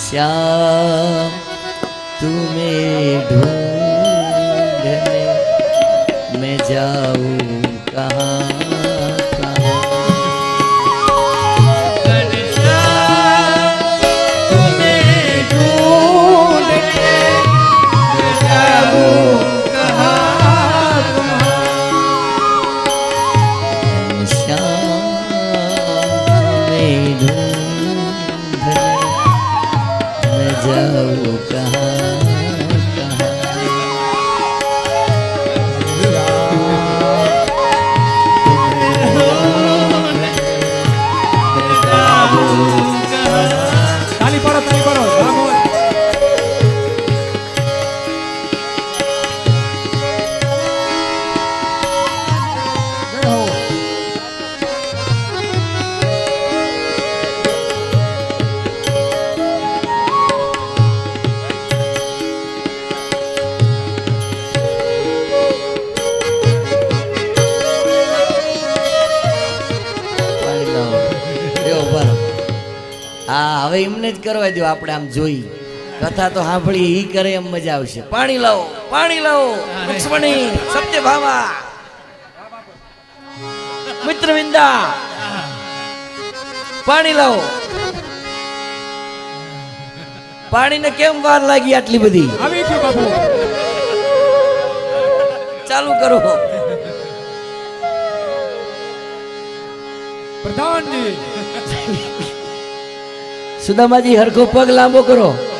श्याम तुम्हें ढूंढने मैं जाऊं कहाँ मैं जाऊँ कहाँ कहाँ હા હવે એમને જ કરવા દો આપણે આમ જોઈ. કથા તો સાંભળી ઈ કરે એમ મજા આવશે. પાણી લાવો પાણી લાવો લક્ષ્મણી મિત્ર વીંદા પાણી લાવો. પાણીને કેમ વાર લાગી આટલી બધી? આવી ગયું બાપુ. ચાલુ કરો. પ્રધાનજી. સુદામાજી હરખો પગ લાંબો કરો.